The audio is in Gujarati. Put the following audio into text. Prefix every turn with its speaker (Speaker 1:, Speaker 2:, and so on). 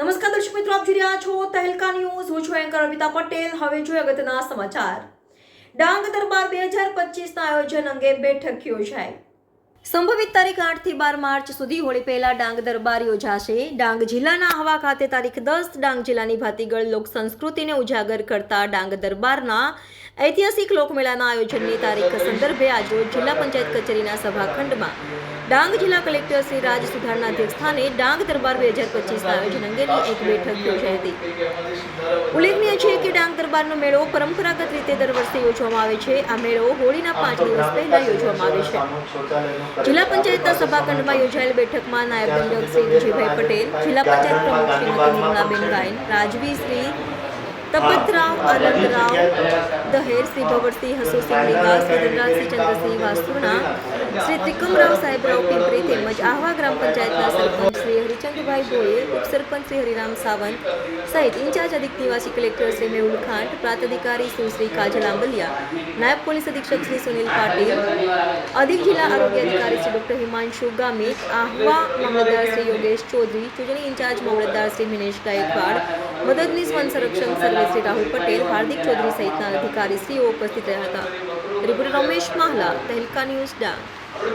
Speaker 1: નમસ્કાર દર્શક મિત્રો, આપ જોઈ રહ્યા છો તહેલકા ન્યૂઝ. હું છું એન્કર અમિતા પટેલ. હવે જોઈએ અગત્યના સમાચાર. ડાંગ દરબાર બે હજાર પચીસના આયોજન અંગે બેઠક યોજાઈ. સંભવિત તારીખ આઠથી બાર માર્ચ સુધી હોળી પહેલા ડાંગ દરબાર યોજાશે. ડાંગ જિલ્લાના હવા ખાતે તારીખ દસ, ડાંગ જિલ્લાની ભાતીગળ લોક સંસ્કૃતિને ઉજાગર કરતા ડાંગ દરબારના ઐતિહાસિક લોકમેળાના આયોજનની તારીખ સંદર્ભે આજરોજ જિલ્લા પંચાયત કચેરીના સભાખંડમાં ડાંગ જિલ્લા કલેક્ટર શ્રી રાજ સુધારના અધ્યક્ષસ્થાને ડાંગ દરબાર બે હજાર પચીસના આયોજન અંગેની એક બેઠક યોજાઈ હતી. ઉલ્લેખનીય છે કે ડાંગ દરબારનો મેળો પરંપરાગત રીતે દર વર્ષે યોજવામાં આવે છે. આ મેળો હોળીના પાંચ દિવસ પહેલા યોજવામાં આવે છે. જિલ્લા પંચાયતના સભાખંડમાં યોજાયેલ બેઠકમાં નાયબ દંડક શ્રી વિજયભાઈ પટેલ, જિલ્લા પંચાયત પ્રમુખ શ્રીમતી નિમણાબેન ગાયન, રાજવી શ્રી તપતરાવ આનંદરાવ દહેર શ્રી ભવરસિંહ હસુસિંહ નિવાસ શ્રી ધનરાજસિંહ ચંદ્રસિંહ વાસુણા શ્રી ત્રિકમરાવ સાહેબરાવ પિંપરી તેમજ આહવા ગ્રામ પંચાયતના સરપંચ શ્રી હરિચંદ્રભાઈ ઉપસરપંચ શ્રી હરિરામ સાવંત સહિત ઇન્ચાર્જ અધિક નિવાસી કલેક્ટર શ્રી મેહુલ ખાંટ પ્રાંતાધિકારી સુશ્રી કાજલ આંબલિયા નાયબ પોલીસ અધિક્ષક શ્રી સુનિલ પાટીલ અધિક જિલ્લા આરોગ્ય અધિકારી શ્રી ડોક્ટર હિમાંશુ ગામિત આહવા મામલતદાર શ્રી યોગેશ ચૌધરી ચૂંટણી ઇન્ચાર્જ મામલતદાર શ્રી મિનેશ ગાયકવાડ મદદનીશ વન સંરક્ષણ સર્વે શ્રી રાહુલ પટેલ હાર્દિક ચૌધરી સહિતના અધિકારીશ્રીઓ ઉપસ્થિત રહ્યા હતા રિપોર્ટર રમેશ માહલા તહેલકા ન્યૂઝ ડાંગ